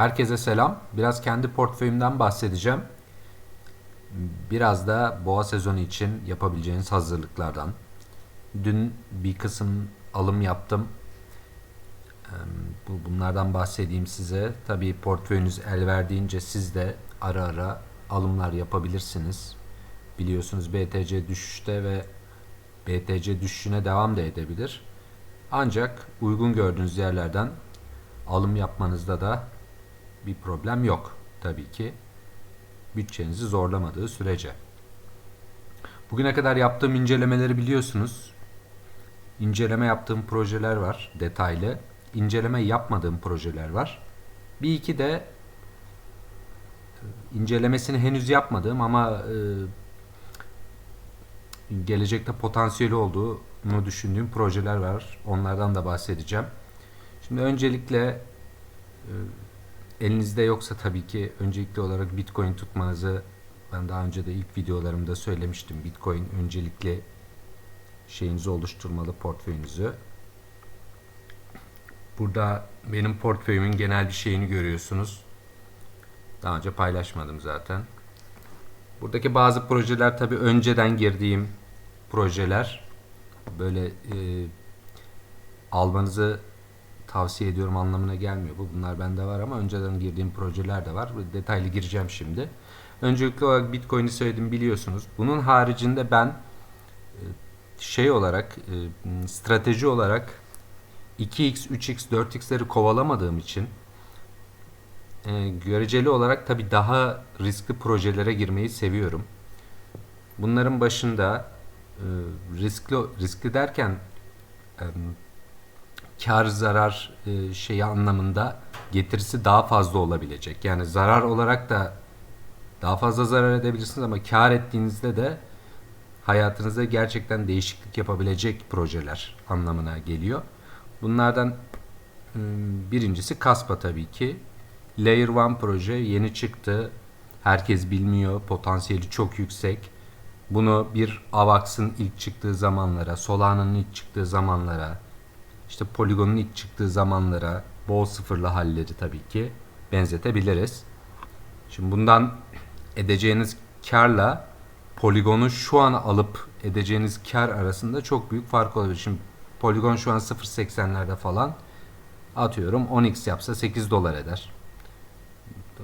Herkese selam. Biraz kendi portföyümden bahsedeceğim. Biraz da boğa sezonu için yapabileceğiniz hazırlıklardan. Dün bir kısım alım yaptım. Bunlardan bahsedeyim size. Tabii portföyünüz el verdiğince siz de ara ara alımlar yapabilirsiniz. Biliyorsunuz BTC düşüşte ve BTC düşüşüne devam da edebilir. Ancak uygun gördüğünüz yerlerden alım yapmanızda da bir problem yok tabii ki. Bütçenizi zorlamadığı sürece. Bugüne kadar yaptığım incelemeleri biliyorsunuz. İnceleme yaptığım projeler var detaylı. İnceleme yapmadığım projeler var. Bir iki de e, incelemesini henüz yapmadığım ama e, gelecekte potansiyeli olduğunu düşündüğüm projeler var. Onlardan da bahsedeceğim. Şimdi öncelikle e, elinizde yoksa tabii ki öncelikli olarak Bitcoin tutmanızı ben daha önce de ilk videolarımda söylemiştim. Bitcoin öncelikli şeyinizi oluşturmalı portföyünüzü. Burada benim portföyümün genel bir şeyini görüyorsunuz. Daha önce paylaşmadım zaten. Buradaki bazı projeler tabii önceden girdiğim projeler. Böyle e, almanızı tavsiye ediyorum anlamına gelmiyor. Bu bunlar bende var ama önceden girdiğim projeler de var. Detaylı gireceğim şimdi. Öncelikli olarak Bitcoin'i söyledim biliyorsunuz. Bunun haricinde ben e, şey olarak e, strateji olarak 2x, 3x, 4x'leri kovalamadığım için e, göreceli olarak tabii daha riskli projelere girmeyi seviyorum. Bunların başında riskli riskli derken kar zarar e, şeyi anlamında getirisi daha fazla olabilecek. Yani zarar olarak da daha fazla zarar edebilirsiniz ama kar ettiğinizde de hayatınızda gerçekten değişiklik yapabilecek projeler anlamına geliyor. Bunlardan ım, birincisi Kaspa tabii ki. Layer 1 proje yeni çıktı. Herkes bilmiyor. Potansiyeli çok yüksek. Bunu bir Avax'ın ilk çıktığı zamanlara, Solana'nın ilk çıktığı zamanlara, işte Polygon'un ilk çıktığı zamanlara, bol sıfırlı halleri tabii ki benzetebiliriz. Şimdi bundan edeceğiniz karla Polygon'u şu an alıp edeceğiniz kar arasında çok büyük fark olabilir. Şimdi Polygon şu an 0.80'lerde falan atıyorum 10x yapsa 8 dolar eder.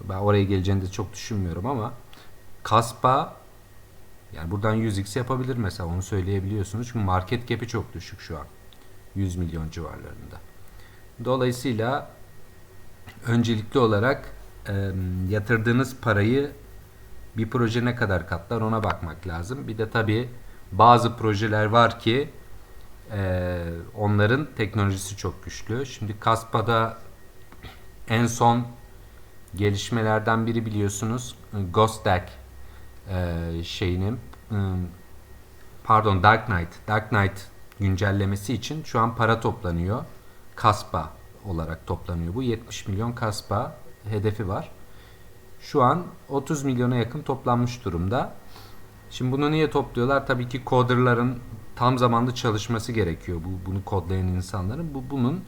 Ben oraya geleceğini de çok düşünmüyorum ama Kaspa yani buradan 100x yapabilir mesela onu söyleyebiliyorsunuz. Çünkü market cap'i çok düşük şu an. 100 milyon civarlarında. Dolayısıyla öncelikli olarak e, yatırdığınız parayı bir proje ne kadar katlar ona bakmak lazım. Bir de tabii bazı projeler var ki e, onların teknolojisi çok güçlü. Şimdi Kaspa'da en son gelişmelerden biri biliyorsunuz Ghostak e, şeyinin e, pardon Dark Knight Dark Knight güncellemesi için şu an para toplanıyor. Kaspa olarak toplanıyor. Bu 70 milyon kaspa hedefi var. Şu an 30 milyona yakın toplanmış durumda. Şimdi bunu niye topluyorlar? Tabii ki coderların tam zamanlı çalışması gerekiyor. Bu bunu kodlayan insanların. Bu bunun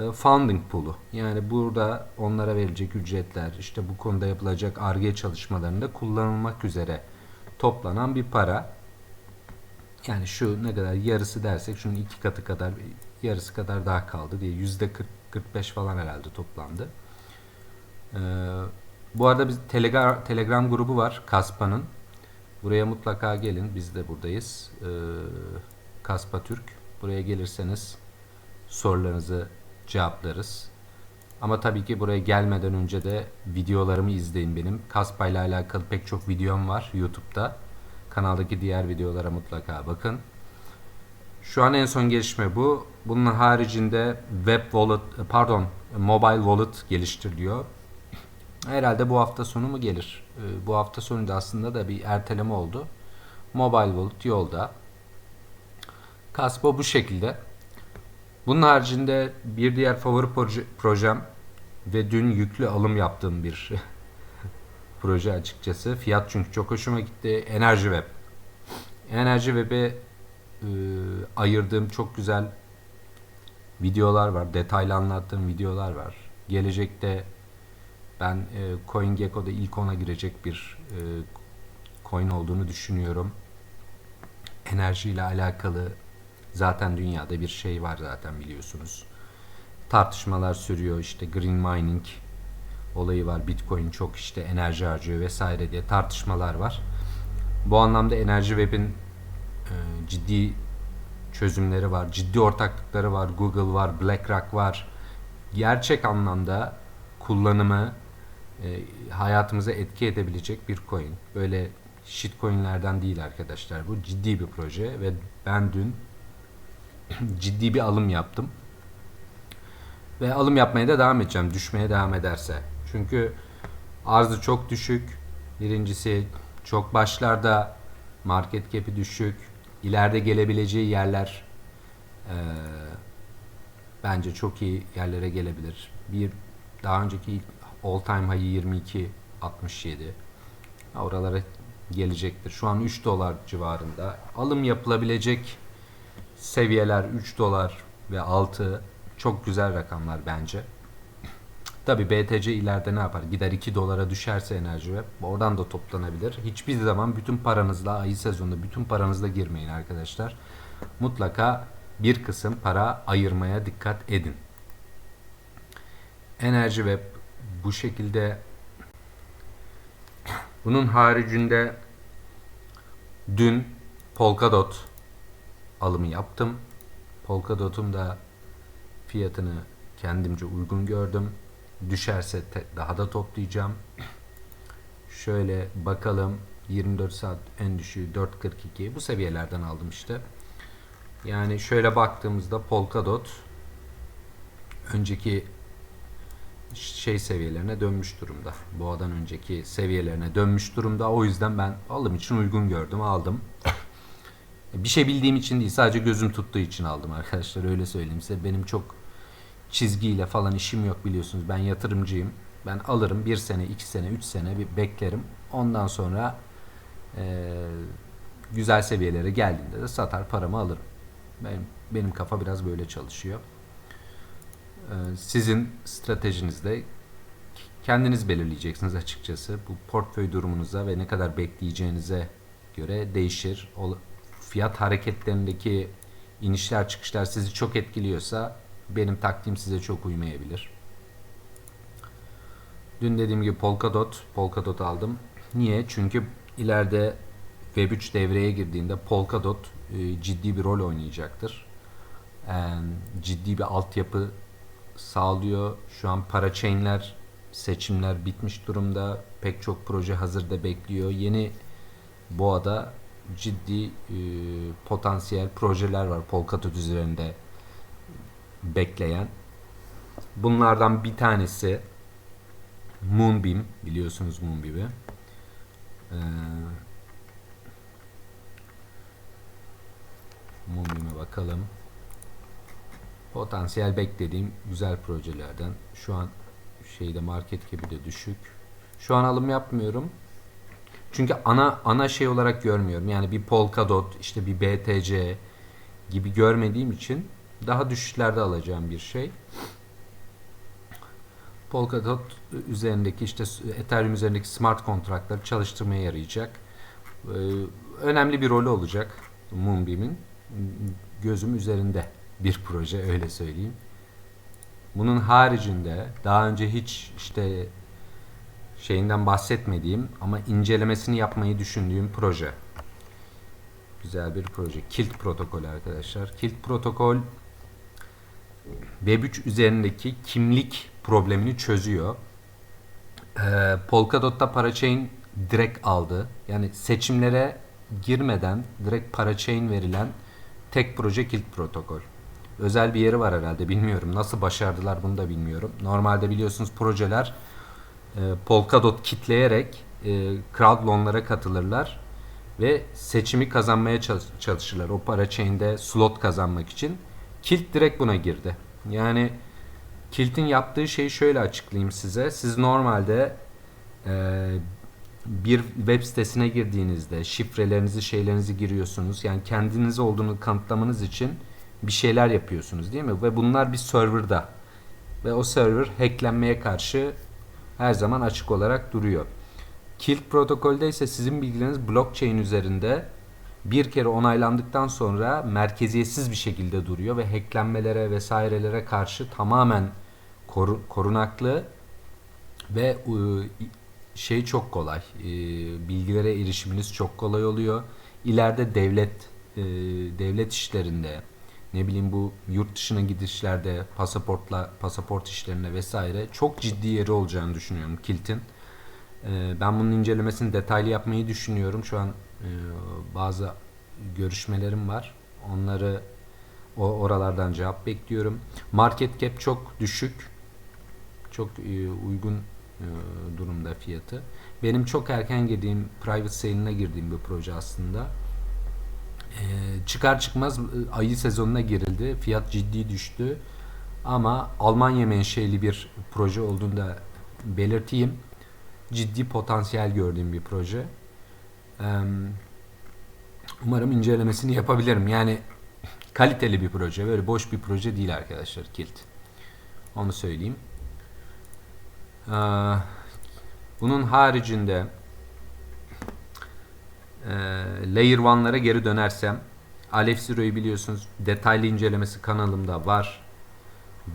e, founding pool'u. Yani burada onlara verilecek ücretler, işte bu konuda yapılacak Ar-Ge çalışmalarında kullanılmak üzere toplanan bir para. Yani şu ne kadar yarısı dersek şunun iki katı kadar yarısı kadar daha kaldı diye yüzde 40 45 falan herhalde toplandı. Ee, bu arada biz Telegram, Telegram grubu var Kaspa'nın. Buraya mutlaka gelin. Biz de buradayız. Ee, Kaspa Türk. Buraya gelirseniz sorularınızı cevaplarız. Ama tabii ki buraya gelmeden önce de videolarımı izleyin benim. Kaspa ile alakalı pek çok videom var YouTube'da. Kanaldaki diğer videolara mutlaka bakın. Şu an en son gelişme bu. Bunun haricinde web wallet, pardon, mobile wallet geliştiriliyor. Herhalde bu hafta sonu mu gelir? Ee, Bu hafta sonu da aslında da bir erteleme oldu. Mobile wallet yolda. Kaspa bu şekilde. Bunun haricinde bir diğer favori proje, projem ve dün yüklü alım yaptığım bir proje açıkçası. Fiyat çünkü çok hoşuma gitti. Enerji Web. Enerji Web'e e, ayırdığım çok güzel videolar var. Detaylı anlattığım videolar var. Gelecekte Ben e, CoinGecko'da ilk ona girecek bir e, coin olduğunu düşünüyorum. Enerjiyle alakalı zaten dünyada bir şey var zaten biliyorsunuz. Tartışmalar sürüyor işte green mining olayı var. Bitcoin çok işte enerji harcıyor vesaire diye tartışmalar var. Bu anlamda Enerji Web'in e, ciddi çözümleri var. Ciddi ortaklıkları var. Google var, BlackRock var. Gerçek anlamda kullanımı e, hayatımıza etki edebilecek bir coin. Böyle shitcoinlerden değil arkadaşlar. Bu ciddi bir proje ve ben dün ciddi bir alım yaptım. Ve alım yapmaya da devam edeceğim. Düşmeye devam ederse. Çünkü arzı çok düşük. Birincisi çok başlarda market cap'i düşük. İleride gelebileceği yerler eee, bence çok iyi yerlere gelebilir. Bir daha önceki all time high'ı 22 67. Oralara gelecektir. Şu an 3 dolar civarında. Alım yapılabilecek seviyeler 3 dolar ve 6 çok güzel rakamlar bence. Tabi BTC ileride ne yapar? Gider 2 dolara düşerse enerji ve oradan da toplanabilir. Hiçbir zaman bütün paranızla ayı sezonunda bütün paranızla girmeyin arkadaşlar. Mutlaka bir kısım para ayırmaya dikkat edin. Enerji Web bu şekilde bunun haricinde dün Polkadot alımı yaptım. Polkadot'un da fiyatını kendimce uygun gördüm. Düşerse daha da toplayacağım. Şöyle bakalım 24 saat en düşüğü 4.42 bu seviyelerden aldım işte. Yani şöyle baktığımızda Polkadot önceki şey seviyelerine dönmüş durumda. Boğadan önceki seviyelerine dönmüş durumda. O yüzden ben alım için uygun gördüm, aldım. Bir şey bildiğim için değil, sadece gözüm tuttuğu için aldım arkadaşlar. Öyle söyleyeyim size. Benim çok çizgiyle falan işim yok biliyorsunuz. Ben yatırımcıyım. Ben alırım bir sene, iki sene, üç sene bir beklerim. Ondan sonra eee, güzel seviyelere geldiğinde de satar paramı alırım. Benim, benim kafa biraz böyle çalışıyor. Ee, sizin stratejinizde kendiniz belirleyeceksiniz açıkçası. Bu portföy durumunuza ve ne kadar bekleyeceğinize göre değişir. O fiyat hareketlerindeki inişler çıkışlar sizi çok etkiliyorsa benim taktiğim size çok uymayabilir. Dün dediğim gibi Polkadot, Polkadot aldım. Niye? Çünkü ileride Web3 devreye girdiğinde Polkadot e, ciddi bir rol oynayacaktır. Ciddi bir altyapı sağlıyor. Şu an parachainler seçimler bitmiş durumda. Pek çok proje hazırda bekliyor. Yeni Boğa'da ciddi e, potansiyel projeler var Polkadot üzerinde bekleyen. Bunlardan bir tanesi Moonbeam biliyorsunuz Moonbeam'i. Ee, Moonbeam'e bakalım. Potansiyel beklediğim güzel projelerden. Şu an şeyde market gibi de düşük. Şu an alım yapmıyorum. Çünkü ana ana şey olarak görmüyorum. Yani bir Polkadot, işte bir BTC gibi görmediğim için daha düşüşlerde alacağım bir şey. Polkadot üzerindeki işte Ethereum üzerindeki smart kontratları çalıştırmaya yarayacak. Ee, önemli bir rolü olacak Moonbeam'in. Gözüm üzerinde bir proje öyle söyleyeyim. Bunun haricinde daha önce hiç işte şeyinden bahsetmediğim ama incelemesini yapmayı düşündüğüm proje. Güzel bir proje. Kilt protokol arkadaşlar. Kilt protokol Web3 üzerindeki kimlik problemini çözüyor. Ee, Polkadot'ta parachain direkt aldı. Yani seçimlere girmeden direkt parachain verilen tek proje Kilt protokol. Özel bir yeri var herhalde bilmiyorum. Nasıl başardılar bunu da bilmiyorum. Normalde biliyorsunuz projeler e, Polkadot kitleyerek e, katılırlar ve seçimi kazanmaya çalış- çalışırlar. O parachain'de slot kazanmak için. Kilt direkt buna girdi. Yani Kilt'in yaptığı şeyi şöyle açıklayayım size. Siz normalde e, bir web sitesine girdiğinizde şifrelerinizi, şeylerinizi giriyorsunuz. Yani kendiniz olduğunu kanıtlamanız için bir şeyler yapıyorsunuz değil mi? Ve bunlar bir serverda. Ve o server hacklenmeye karşı her zaman açık olarak duruyor. Kilt protokolde ise sizin bilgileriniz blockchain üzerinde bir kere onaylandıktan sonra merkeziyetsiz bir şekilde duruyor ve hacklenmelere vesairelere karşı tamamen koru- korunaklı ve e, şey çok kolay. e, Bilgilere erişiminiz çok kolay oluyor. İleride devlet e, devlet işlerinde ne bileyim bu yurt dışına gidişlerde pasaportla pasaport işlerinde vesaire çok ciddi yeri olacağını düşünüyorum Kilt'in. Ben bunun incelemesini detaylı yapmayı düşünüyorum. Şu an bazı görüşmelerim var. Onları o oralardan cevap bekliyorum. Market cap çok düşük. Çok e, uygun e, durumda fiyatı. Benim çok erken girdiğim private sale'ine girdiğim bir proje aslında. E, çıkar çıkmaz e, ayı sezonuna girildi. Fiyat ciddi düştü. Ama Almanya menşeli bir proje olduğunu da belirteyim. Ciddi potansiyel gördüğüm bir proje. Umarım incelemesini yapabilirim. Yani kaliteli bir proje. Böyle boş bir proje değil arkadaşlar Kilt. Onu söyleyeyim. Ee, bunun haricinde e, Layer 1'lara geri dönersem Aleph Zero'yu biliyorsunuz detaylı incelemesi kanalımda var.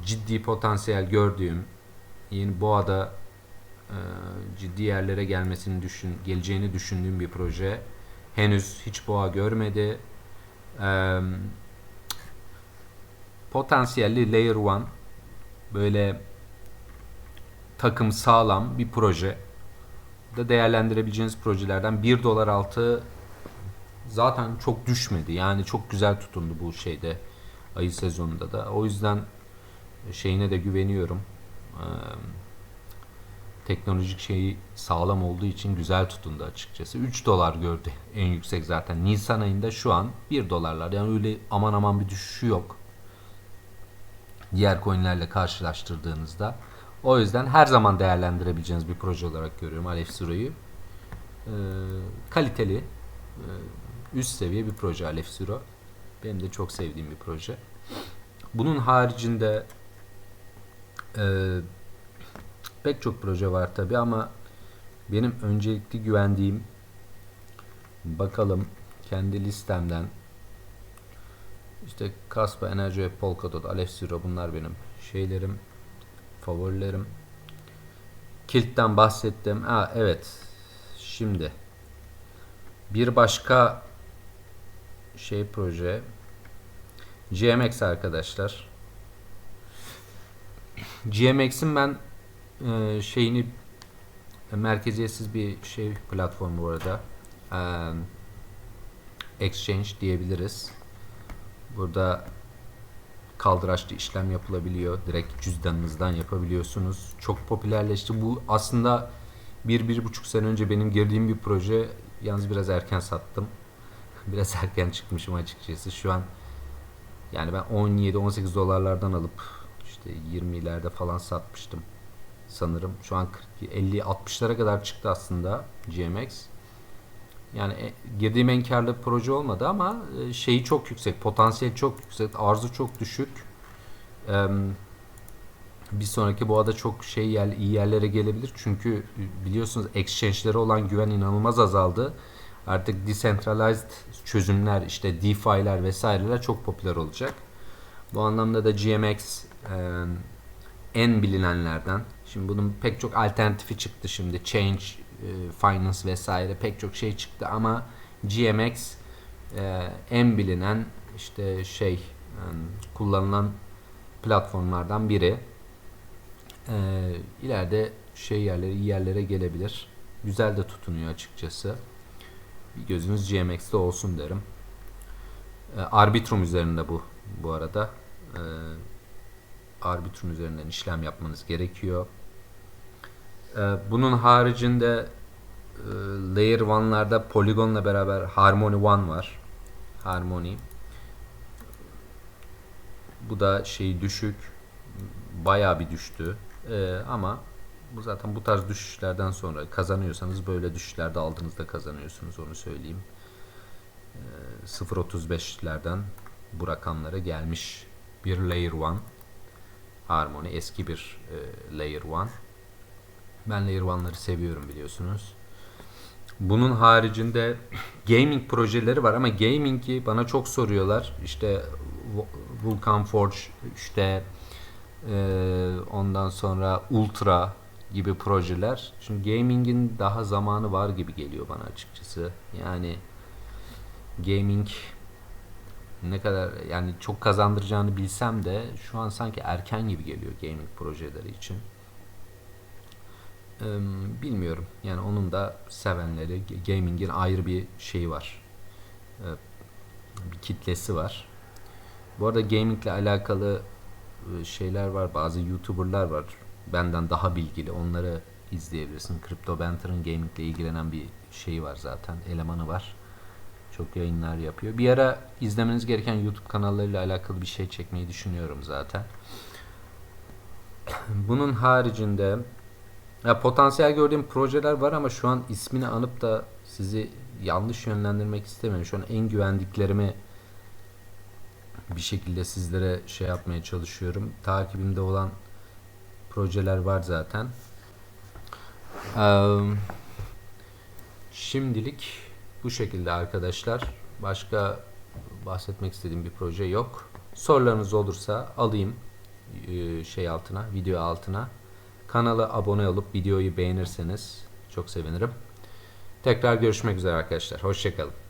Ciddi potansiyel gördüğüm yeni Boğa'da ciddi yerlere gelmesini düşün, geleceğini düşündüğüm bir proje. Henüz hiç boğa görmedi. Eee, potansiyelli Layer 1 böyle takım sağlam bir proje da değerlendirebileceğiniz projelerden 1 dolar altı zaten çok düşmedi. Yani çok güzel tutundu bu şeyde ayı sezonunda da. O yüzden şeyine de güveniyorum. Eee teknolojik şeyi sağlam olduğu için güzel tutundu açıkçası. 3 dolar gördü en yüksek zaten. Nisan ayında şu an 1 dolarlar. Yani öyle aman aman bir düşüşü yok. Diğer coinlerle karşılaştırdığınızda. O yüzden her zaman değerlendirebileceğiniz bir proje olarak görüyorum Aleph Zero'yu. Ee, kaliteli, e, üst seviye bir proje Aleph Zero. Benim de çok sevdiğim bir proje. Bunun haricinde eee pek çok proje var tabi ama benim öncelikli güvendiğim bakalım kendi listemden işte Kaspa, Enerji, Polkadot, Aleph Zero bunlar benim şeylerim favorilerim. Kilt'ten bahsettim. Ha evet. Şimdi bir başka şey proje GMX arkadaşlar. GMX'in ben e, şeyini merkeziyetsiz bir şey platformu bu arada. E, exchange diyebiliriz. Burada kaldıraçlı işlem yapılabiliyor. Direkt cüzdanınızdan yapabiliyorsunuz. Çok popülerleşti. Bu aslında bir, bir buçuk sene önce benim girdiğim bir proje. Yalnız biraz erken sattım. Biraz erken çıkmışım açıkçası. Şu an yani ben 17-18 dolarlardan alıp işte 20'lerde falan satmıştım sanırım. Şu an 50-60'lara kadar çıktı aslında GMX. Yani e, girdiğim en karlı proje olmadı ama e, şeyi çok yüksek, potansiyel çok yüksek, arzu çok düşük. E, bir sonraki boğada çok şey yer, iyi yerlere gelebilir. Çünkü biliyorsunuz exchange'lere olan güven inanılmaz azaldı. Artık decentralized çözümler, işte DeFi'ler vesaireler çok popüler olacak. Bu anlamda da GMX e, en bilinenlerden. Şimdi bunun pek çok alternatifi çıktı şimdi. Change, e, Finance vesaire pek çok şey çıktı ama GMX e, en bilinen işte şey e, kullanılan platformlardan biri. İleride şey yerleri iyi yerlere gelebilir. Güzel de tutunuyor açıkçası. Bir gözünüz GMX'te olsun derim. Arbitrum üzerinde bu bu arada. Arbitrum üzerinden işlem yapmanız gerekiyor. Ee, bunun haricinde e, Layer 1'larda Polygon'la beraber Harmony One var. Harmony. Bu da şey düşük. Bayağı bir düştü. Ee, ama bu zaten bu tarz düşüşlerden sonra kazanıyorsanız böyle düşüşlerde aldığınızda kazanıyorsunuz onu söyleyeyim. Ee, 0.35'lerden bu rakamlara gelmiş bir Layer 1 Harmony eski bir e, Layer 1 Ben Layer One'ları seviyorum biliyorsunuz. Bunun haricinde gaming projeleri var ama gaming'i bana çok soruyorlar. İşte Vulkan Forge, işte eee, ondan sonra Ultra gibi projeler. Şimdi gaming'in daha zamanı var gibi geliyor bana açıkçası. Yani gaming ne kadar yani çok kazandıracağını bilsem de şu an sanki erken gibi geliyor gaming projeleri için. Bilmiyorum. Yani onun da sevenleri, gaming'in ayrı bir şeyi var. Bir kitlesi var. Bu arada gamingle alakalı e, şeyler var. Bazı YouTuber'lar var. Benden daha bilgili. Onları izleyebilirsin. Crypto Banter'ın gamingle ilgilenen bir şeyi var zaten. Elemanı var. Çok yayınlar yapıyor. Bir ara izlemeniz gereken YouTube kanallarıyla alakalı bir şey çekmeyi düşünüyorum zaten. Bunun haricinde ya potansiyel gördüğüm projeler var ama şu an ismini anıp da sizi yanlış yönlendirmek istemiyorum. Şu an en güvendiklerimi bir şekilde sizlere şey yapmaya çalışıyorum. Takibimde olan projeler var zaten. Eee, şimdilik bu şekilde arkadaşlar. Başka bahsetmek istediğim bir proje yok. Sorularınız olursa alayım şey altına, video altına. Kanala abone olup videoyu beğenirseniz çok sevinirim. Tekrar görüşmek üzere arkadaşlar. Hoşçakalın.